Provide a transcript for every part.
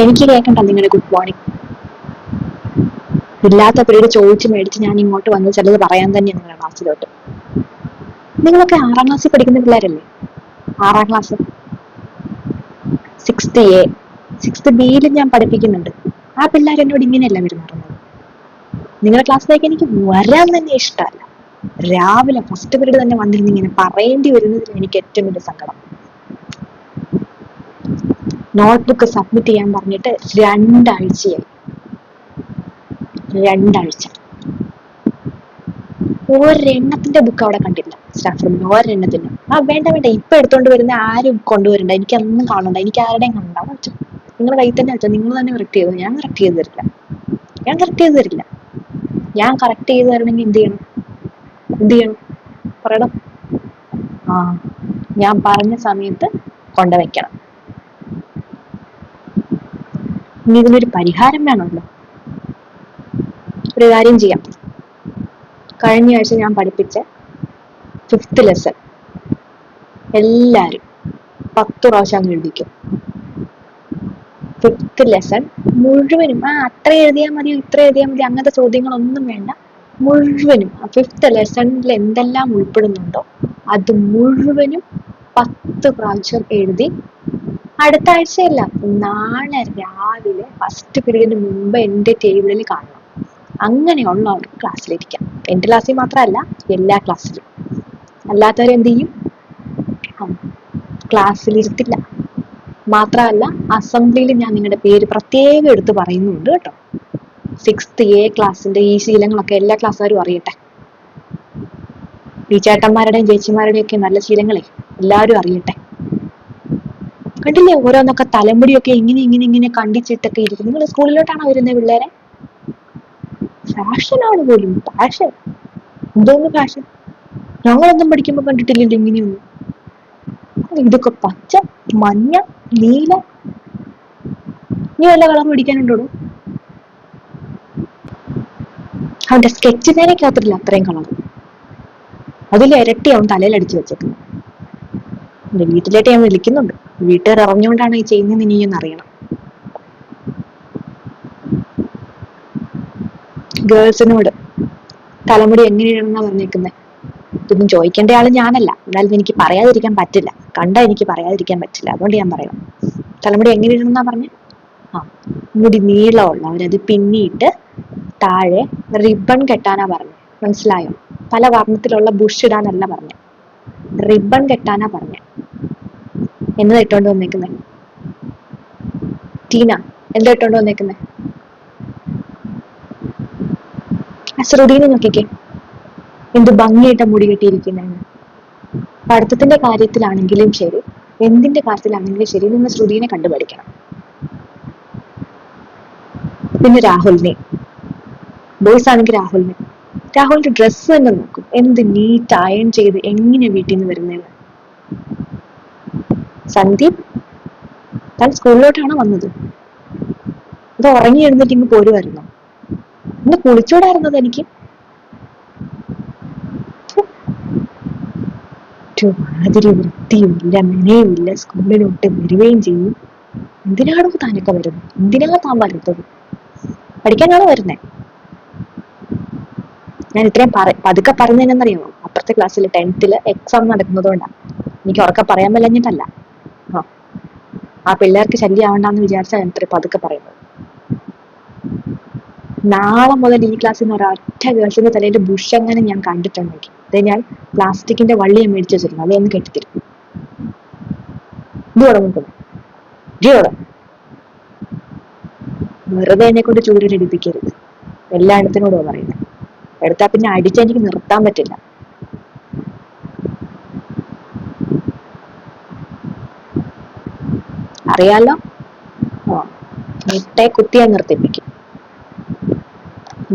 എനിക്ക് കേൾക്കണ്ട നിങ്ങളുടെ ഗുഡ് മോർണിംഗ് ഇല്ലാത്ത പേര് ചോദിച്ച് മേടിച്ച് ഞാൻ ഇങ്ങോട്ട് വന്ന് ചിലത് പറയാൻ തന്നെയാണ് നിങ്ങളുടെ ക്ലാസ്സിലോട്ട് നിങ്ങളൊക്കെ ആറാം ക്ലാസ്സിൽ പഠിക്കുന്ന പിള്ളേരല്ലേ? ആറാം ക്ലാസ് സിക്സ്ത് എ സിക്സ്ത് ബിയിൽ ഞാൻ പഠിപ്പിക്കുന്നുണ്ട്. ആ പിള്ളേർ എന്നോട് ഇങ്ങനെയല്ല പെരുമാറുന്നത്. നിങ്ങളുടെ ക്ലാസ്സിലേക്ക് എനിക്ക് വരാൻ തന്നെ ഇഷ്ടമല്ല. രാവിലെ ഫസ്റ്റ് പീരീഡ് തന്നെ വന്നിരുന്ന് ഇങ്ങനെ പറയേണ്ടി വരുന്നതിൽ എനിക്ക് ഏറ്റവും വലിയ സങ്കടം. നോട്ട്ബുക്ക് സബ്മിറ്റ് ചെയ്യാൻ പറഞ്ഞിട്ട് രണ്ടാഴ്ചയായി. രണ്ടാഴ്ച. ഒരെണ്ണത്തിന്റെ ബുക്ക് അവിടെ കണ്ടില്ല സ്റ്റാഫ് റൂമിൽ ഒരെണ്ണത്തിന്റെ ആ വേണ്ട വേണ്ട. ഇപ്പൊ എടുത്തോണ്ട് വരുന്ന ആരും കൊണ്ടുവരണ്ട. എനിക്ക് അതൊന്നും കാണണ്ട. എനിക്ക് ആരുടെയും കാണണ്ട വെച്ചു നിങ്ങളുടെ കയ്യിൽ തന്നെ വെച്ചോ. നിങ്ങൾ തന്നെ കറക്റ്റ് ചെയ്തു? ഞാൻ കറക്റ്റ് ചെയ്ത് തരില്ല. ഞാൻ കറക്റ്റ് ചെയ്ത് തരില്ല. ഞാൻ കറക്റ്റ് ചെയ്ത് തരണമെങ്കിൽ എന്ത് ചെയ്യണം? എന്ത് ചെയ്യണം? പറയണം. ആ ഞാൻ പറഞ്ഞ സമയത്ത് കൊണ്ടുവയ്ക്കണം. ഇനി ഇതിനൊരു പരിഹാരം വേണമല്ലോ. ഒരു കാര്യം ചെയ്യാം. കഴിഞ്ഞ ആഴ്ച ഞാൻ പഠിപ്പിച്ച ഫിഫ്ത്ത് ലെസൺ എല്ലാവരും പത്ത് പ്രാവശ്യം അങ്ങ് എഴുതിക്കും. ഫിഫ്ത്ത് ലെസൺ മുഴുവനും ആ അത്ര എഴുതിയാൽ മതി ഇത്ര എഴുതിയാൽ മതി അങ്ങനത്തെ ചോദ്യങ്ങളൊന്നും വേണ്ട. മുഴുവനും ഫിഫ്ത്ത് ലെസണിൽ എന്തെല്ലാം ഉൾപ്പെടുന്നുണ്ടോ അത് മുഴുവനും പത്ത് പ്രാവശ്യം എഴുതി അടുത്ത ആഴ്ചയല്ല നാളെ രാവിലെ ഫസ്റ്റ് പീരീഡിന് മുമ്പ് എന്റെ ടേബിളിൽ കാണണം. അങ്ങനെയുള്ളവർക്ക് ക്ലാസ്സിലിരിക്കാം എന്റെ ക്ലാസ്സിൽ മാത്രമല്ല എല്ലാ ക്ലാസ്സിലും അല്ലാത്തവരെന്ത് ചെയ്യും? ക്ലാസ്സിലിരുത്തില്ല മാത്രമല്ല അസംബ്ലിയിൽ ഞാൻ നിങ്ങളുടെ പേര് പ്രത്യേകം എടുത്ത് പറയുന്നുണ്ട് കേട്ടോ. സിക്സ്ത് എ ക്ലാസ്സിന്റെ ഈ ശീലങ്ങളൊക്കെ എല്ലാ ക്ലാസ്സുകാരും അറിയട്ടെ. ഈ ചേട്ടന്മാരുടെയും ചേച്ചിമാരുടെയും ഒക്കെ നല്ല ശീലങ്ങളെ എല്ലാവരും അറിയട്ടെ. കണ്ടില്ലേ ഓരോന്നൊക്കെ തലമുടിയൊക്കെ ഇങ്ങനെ ഇങ്ങനെ ഇങ്ങനെ കണ്ടിച്ചിട്ടൊക്കെ ഇരിക്കുന്നു. നിങ്ങൾ സ്കൂളിലോട്ടാണോ വരുന്നത് പിള്ളേരെ? ഫാഷനാണ് പോലും. ഫാഷൻ എന്തോന്ന് ഫാഷൻ ഞങ്ങളൊന്നും പഠിക്കുമ്പോ കണ്ടിട്ടില്ലല്ലോ ഇങ്ങനെയൊന്നും. ഇതൊക്കെ പച്ച മഞ്ഞ നീല. നീ വല്ല കളർ പിടിക്കാനുണ്ടോ അവന്റെ സ്കെച്ച് പേനക്കകത്തില്ല അത്രയും കളർ അതിൽ ഇരട്ടിയാവും തലയിൽ അടിച്ചു വെച്ചേക്കുന്നത് വീട്ടിലേക്ക് ഞാൻ വിളിക്കുന്നുണ്ട്. വീട്ടുകാർ അറിഞ്ഞുകൊണ്ടാണ് ഈ ചെയ്യുന്നത് ഇനി എന്ന് അറിയണം. ഗേൾസിനോട് തലമുടി എങ്ങനെയാണെന്നാ പറഞ്ഞേക്കുന്നത് ഇതൊന്നും ചോദിക്കേണ്ട ആൾ ഞാനല്ല. എന്നാലും എനിക്ക് പറയാതിരിക്കാൻ പറ്റില്ല. കണ്ടാ എനിക്ക് പറയാതിരിക്കാൻ പറ്റില്ല. അതുകൊണ്ട് ഞാൻ പറയാം തലമുടി എങ്ങനെയാണെന്നാ പറഞ്ഞ? ആ മുടി നീളമുള്ള അവരത് പിന്നിയിട്ട് താഴെ റിബൺ കെട്ടാനാ പറഞ്ഞു. മനസ്സിലായോ? പല വർണത്തിലുള്ള ബുഷ് ഇടാനല്ല പറഞ്ഞു. റിബൺ കെട്ടാനാ പറഞ്ഞത് എന്നതാ ഇട്ടോണ്ട് വന്നേക്കുന്നെ? ടീന എന്താ ഇട്ടോണ്ട് വന്നേക്കുന്നെ? അസറുദ്ദീനെ നോക്കിക്കേ. എന്ത് ഭംഗിയായിട്ട് മുടി കെട്ടിയിരിക്കുന്നതെന്ന് പഠിത്തത്തിന്റെ കാര്യത്തിലാണെങ്കിലും ശരി എന്തിന്റെ കാര്യത്തിലാണെങ്കിലും ശരി നിങ്ങൾ ശ്രുതിനെ കണ്ടുപഠിക്കണം പിന്നെ രാഹുലിനെ. ബോയ്സ് ആണെങ്കിൽ രാഹുലിനെ. രാഹുലിന്റെ ഡ്രസ്സ് തന്നെ നോക്കും. എന്ത് നീറ്റ് അയൺ ചെയ്ത് എങ്ങനെ വീട്ടിൽ നിന്ന് വരുന്നതെന്ന് സന്ദീപ് താൻ സ്കൂളിലോട്ടാണ് വന്നത്? ഇത് ഉറങ്ങി എഴുന്നേറ്റ് ഇങ്ങ് പോരുമായിരുന്നു ഇന്ന് കുളിച്ചോടായിരുന്നത് എനിക്ക് മാതിരി വൃത്തിയുമില്ല മെനയുമില്ല സ്കൂളിലോട്ട് വരികയും ചെയ്യും. എന്തിനാണോ താനൊക്കെ വരുന്നത്? എന്തിനാ താൻ വരുന്നത്? പഠിക്കാനാണോ വരുന്നേ? ഞാൻ ഇത്രയും പറ പതുക്കെ പറഞ്ഞതെന്നറിയാമോ അപ്പുറത്തെ ക്ലാസ്സിൽ ടെൻത്തിൽ എക്സാം നടക്കുന്നതുകൊണ്ടാണ് എനിക്ക് ഉറക്കെ പറയാൻ മേലഞ്ഞിട്ടല്ല. ആ. പിള്ളേർക്ക് ശല്യം ആവണ്ടെന്ന് വിചാരിച്ചാൽ എത്ര പതുക്കെ പറയുന്നത്. നാളെ മുതൽ ഈ ക്ലാസ്സിൽ നിന്ന് ഒരൊറ്റ ഗേൾസിന്റെ തലയിൽ ബുഷ് അങ്ങനെ ഞാൻ കണ്ടിട്ടുണ്ടെങ്കിൽ അത് ഞാൻ പ്ലാസ്റ്റിക്കിന്റെ വള്ളിയെ മേടിച്ചു വെച്ചിരുന്നു അതൊന്ന് കെട്ടിത്തരും ഇത് വെറുതെ എന്നെ കൊണ്ട് ചൂടിലടിപ്പിക്കരുത് എല്ലായിടത്തിനോടും പറയുന്നത്. എടുത്താൽ പിന്നെ അടിച്ച് എനിക്ക് നിർത്താൻ പറ്റില്ല. അറിയാലോ? മുട്ടയെ കുത്തിയാൽ നിർത്തിപ്പിക്കും.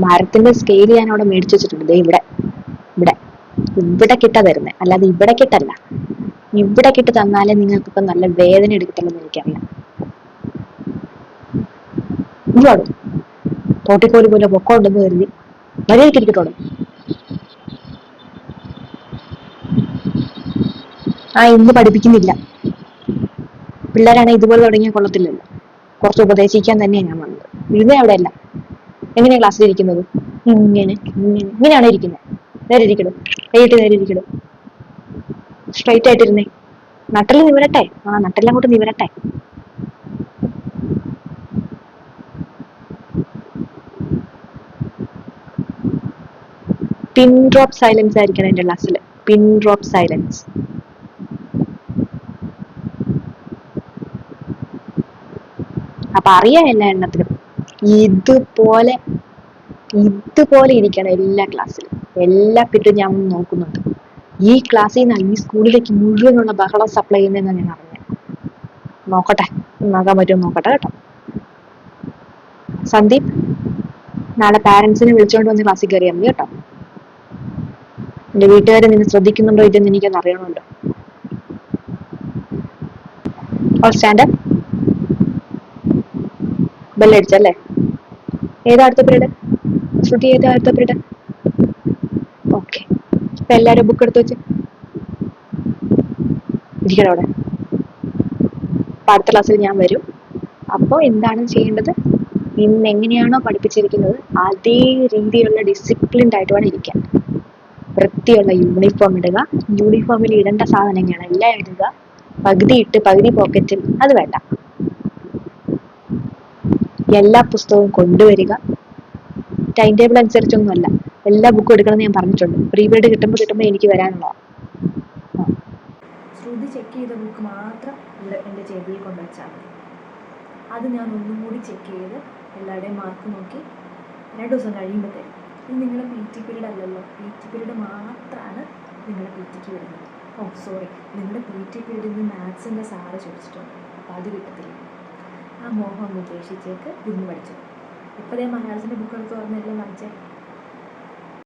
മരത്തിന്റെ സ്കെയിൽ ഞാൻ അവിടെ മേടിച്ചു വെച്ചിട്ടുണ്ട്. ഇവിടെ ഇവിടെ. ഇവിടെ കിട്ട തരുന്നത് അല്ലാതെ ഇവിടെ കിട്ടല്ല. ഇവിടെ കിട്ട് തന്നാലേ നിങ്ങൾക്ക് ഇപ്പൊ നല്ല വേദന എടുക്കത്തുള്ളൂ എന്ന് എനിക്കറിയാം. ഇങ്ങോട്ട് തോട്ടിക്കോലി പോലെ പൊക്കമുണ്ടെന്ന് കരുതി. മര്യാദയ്ക്ക് ആ ഇന്ന് പഠിപ്പിക്കുന്നില്ല. പിള്ളേരാണെ ഇതുപോലെ തുടങ്ങിയാൽ കൊള്ളത്തില്ലല്ലോ. കുറച്ച് ഉപദേശിക്കാൻ തന്നെയാണ് ഞാൻ വന്നത്. ഇരുന്നേ അവിടെ അല്ല. എങ്ങനെയാ ക്ലാസ്സിൽ ഇരിക്കുന്നത്? ഇങ്ങനെ ഇങ്ങനെ. ഇങ്ങനെയാണോ ഇരിക്കുന്നത് നേരെ ഇരിക്കണം കൈയിട്ട് നേരെ ഇരിക്കണം സ്ട്രൈറ്റ് ആയിട്ടിരുന്നേ നട്ടൽ നിവരട്ടെ. ആ നട്ടൽ അങ്ങോട്ട് നിവരട്ടെ. പിൻ ഡ്രോപ്പ് സൈലൻസ് ആയിരിക്കണം എന്റെ ക്ലാസ്സിൽ പിൻ ഡ്രോപ്പ് സൈലൻസ് അറിയാം എല്ലാ എണ്ണത്തിലും. ഇതുപോലെ ഇതുപോലെ ഇരിക്കണം എല്ലാ ക്ലാസ്സിലും. എല്ലാ പിറ്റും ഞാൻ നോക്കുന്നുണ്ട്. ഈ ക്ലാസ്സിൽ നിന്ന് ഈ സ്കൂളിലേക്ക് മുഴുവനുള്ള ബഹളം സപ്ലൈ ചെയ്യുന്നതെന്ന് ഞാൻ അറിഞ്ഞത്. നോക്കട്ടെ നോക്കാൻ പറ്റുമോ നോക്കട്ടെ കേട്ടോ. സന്ദീപ് നാളെ പാരന്റ്സിനെ വിളിച്ചോണ്ട് വന്ന് ക്ലാസ്സിൽ കയറിയാൽ മതി കേട്ടോ. എന്റെ വീട്ടുകാരെ നിന്നെ ശ്രദ്ധിക്കുന്നുണ്ടോ ഇതെന്ന് എനിക്കൊന്ന് അറിയണമല്ലോ. ഓൾ സ്റ്റാൻഡ് ബെല്ലടിച്ചല്ലേ? ഏതാ അടുത്ത പീരീഡ് ശ്രുതി ഏതാ അടുത്ത പീരീഡ് ഓക്കെ അപ്പൊ എല്ലാരും ബുക്ക് എടുത്ത് വെച്ച്. ഇരിക്കണം അവിടെ. അപ്പൊ അടുത്ത ക്ലാസ്സിൽ ഞാൻ വരും. അപ്പോൾ എന്താണ് ചെയ്യേണ്ടത്? ഇന്ന് എങ്ങനെയാണോ പഠിപ്പിച്ചിരിക്കുന്നത് അതേ രീതിയിലുള്ള ഡിസിപ്ലിൻഡ് ആയിട്ട് വേണം ഇരിക്കാൻ വൃത്തിയുള്ള യൂണിഫോം ഇടുക. യൂണിഫോമിൽ ഇടേണ്ട സാധനങ്ങളെല്ലാം ഇടുക. പകുതി ഇട്ട് പകുതി പോക്കറ്റിൽ അത് വേണ്ട. എല്ലാ പുസ്തകവും കൊണ്ടുവരിക. ടൈം ടേബിൾ അനുസരിച്ചൊന്നുമല്ല. എല്ലാ ബുക്കും എടുക്കണമെന്ന് ഞാൻ പറഞ്ഞിട്ടുണ്ട്. പ്രീ പീരീഡ് കിട്ടുമ്പോൾ കിട്ടുമ്പോൾ എനിക്ക് വരാനുള്ളതാണ് ശ്രുതി ചെക്ക് ചെയ്ത ബുക്ക് മാത്രം എന്റെ ടേബിളിൽ കൊണ്ടുവച്ചാൽ അത് ഞാൻ ഒന്നും കൂടി ചെക്ക് ചെയ്ത് എല്ലാവരുടെയും മാർക്ക് നോക്കി രണ്ട് ദിവസം കഴിയുമ്പോൾ തരും ഇത് നിങ്ങളുടെ പി ടി പീരീഡ് അല്ലല്ലോ. പി ടി പീരീഡ് മാത്രമാണ് നിങ്ങളുടെ പി ടിക്ക് വരുന്നത്. ഓ സോറി നിങ്ങളുടെ പി ടി പീരീഡിൽ നിന്ന് മാത്സിന്റെ സാറ് ചോദിച്ചിട്ടുണ്ട്. അപ്പോൾ അത് കിട്ടത്തില്ല. ആ മോഹം ഒന്ന് ഉപേക്ഷിച്ചേക്ക് ഇന്ന് പഠിച്ചു ഇപ്പോഴേ മലയാളത്തിന്റെ ബുക്ക് എടുത്ത് പറഞ്ഞെല്ലാം വായിച്ചേ